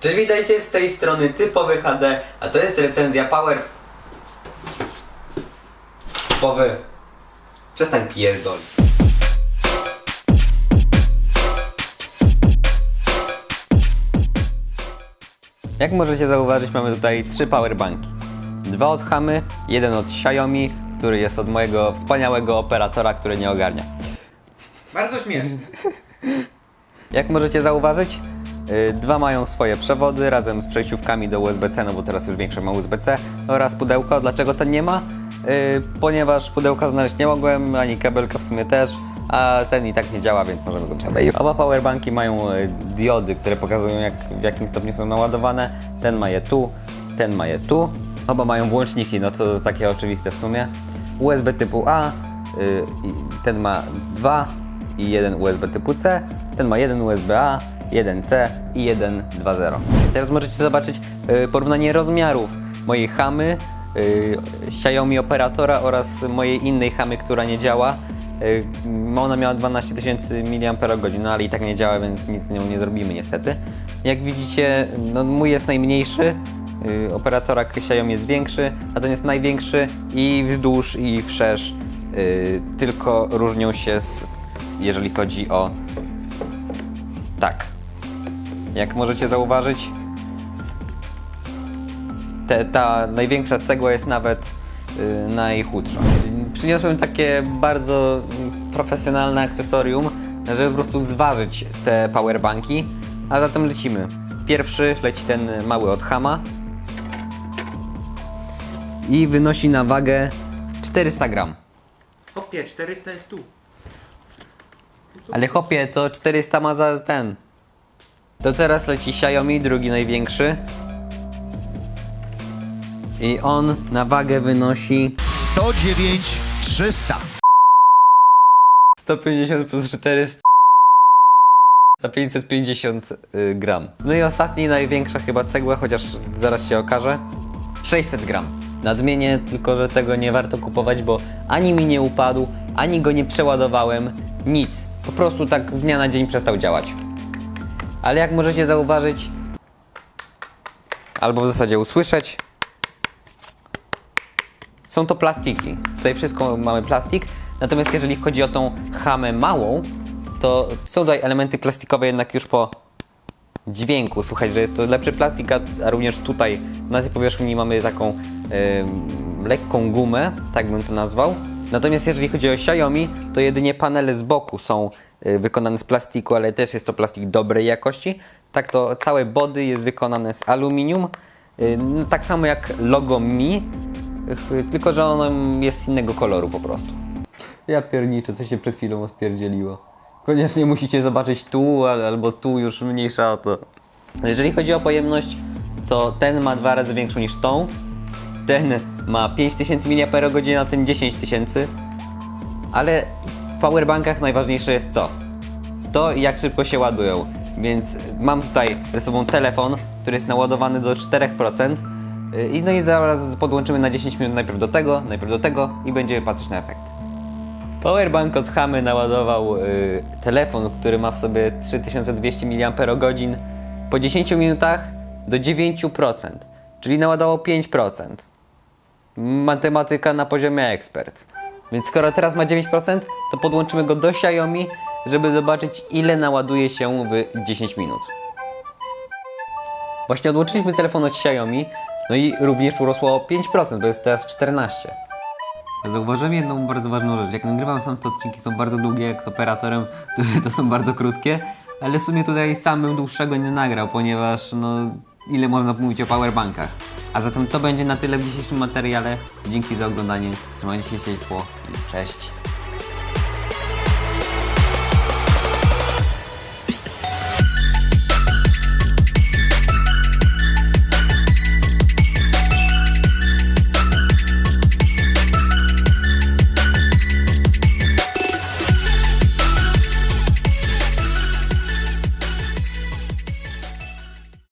Cześć, witajcie z tej strony typowy HD, a to jest recenzja Power... Typowy... Przestań pierdol. Jak możecie zauważyć, mamy tutaj trzy powerbanki. Dwa od Hamy, jeden od Xiaomi, który jest od mojego wspaniałego operatora, który nie ogarnia. Bardzo śmieszne. Jak możecie zauważyć, E, dwa mają swoje przewody razem z przejściówkami do USB-C, no bo teraz już większość ma USB-C oraz pudełko. Dlaczego ten nie ma? E, ponieważ pudełka znaleźć nie mogłem, ani kabelka w sumie też, a ten i tak nie działa, więc możemy go przebejść. Oba powerbanki mają e, diody, które pokazują jak, w jakim stopniu są naładowane. Ten ma je tu, ten ma je tu. Oba mają włączniki, no to takie oczywiste w sumie. USB typu A, ten ma dwa i jeden USB typu C, ten ma jeden USB A, 1C i 1.2.0. Teraz możecie zobaczyć y, porównanie rozmiarów mojej hamy, y, Xiaomi operatora oraz mojej innej hamy, która nie działa. Y, ona miała 12 tysięcy mAh, no ale i tak nie działa, więc nic z nią nie zrobimy niestety. Jak widzicie, no, mój jest najmniejszy, operatora Xiaomi jest większy, a ten jest największy i wzdłuż i wszerz, tylko różnią się, z, jeżeli chodzi o tak, jak możecie zauważyć, te, ta największa cegła jest nawet y, najchudsza. Przyniosłem takie bardzo profesjonalne akcesorium, żeby po prostu zważyć te powerbanki, a zatem lecimy. Pierwszy leci ten mały od Hama i wynosi na wagę 400 gram. Opie, 400 jest tu. Ale chłopie, to 400 ma za ten. To teraz leci Xiaomi, drugi największy. I on na wagę wynosi 109 300. 150 plus 400 za 550 y, gram. No i ostatni, największa chyba cegła, chociaż zaraz się okaże. 600 gram. Nadmienię tylko, że tego nie warto kupować, bo ani mi nie upadł, ani go nie przeładowałem, nic. Po prostu tak z dnia na dzień przestał działać. Ale jak możecie zauważyć, albo w zasadzie usłyszeć, są to plastiki. Tutaj wszystko mamy plastik. Natomiast jeżeli chodzi o tą hamę małą, to są tutaj elementy plastikowe jednak już po dźwięku. Słuchaj, że jest to lepszy plastik, a, również tutaj na tej powierzchni mamy taką em, lekką gumę, tak bym to nazwał. Natomiast jeżeli chodzi o Xiaomi, to jedynie panele z boku są y, wykonane z plastiku, ale też jest to plastik dobrej jakości. Tak to całe body jest wykonane z aluminium. No, tak samo jak logo Mi, tylko że ono jest innego koloru po prostu. Ja pierniczę, co się przed chwilą spierdzieliło. Koniecznie musicie zobaczyć tu al- albo tu, już mniejsza o to. Jeżeli chodzi o pojemność, to ten ma dwa razy większą niż tą. Ten ma 5000 mAh, a ten 10 tysięcy. Ale w powerbankach najważniejsze jest co? To jak szybko się ładują. Więc mam tutaj ze sobą telefon, który jest naładowany do 4%. Yy, I no i zaraz podłączymy na 10 minut najpierw do tego, najpierw do tego i będziemy patrzeć na efekt. Powerbank od Hamy naładował y, telefon, który ma w sobie 3200 mAh po 10 minutach do 9%, czyli naładował 5%. Matematyka na poziomie ekspert. Więc skoro teraz ma 9%, to podłączymy go do Xiaomi, żeby zobaczyć ile naładuje się w 10 minut. Właśnie odłączyliśmy telefon od Xiaomi, no i również urosło o 5%, bo jest teraz 14%. Zauważyłem jedną bardzo ważną rzecz. Jak nagrywam sam, to odcinki są bardzo długie, jak z operatorem, to, to są bardzo krótkie, ale w sumie tutaj sam bym dłuższego nie nagrał, ponieważ no ile można mówić o powerbankach. A zatem to będzie na tyle w dzisiejszym materiale. Dzięki za oglądanie, trzymajcie się ciepło i cześć.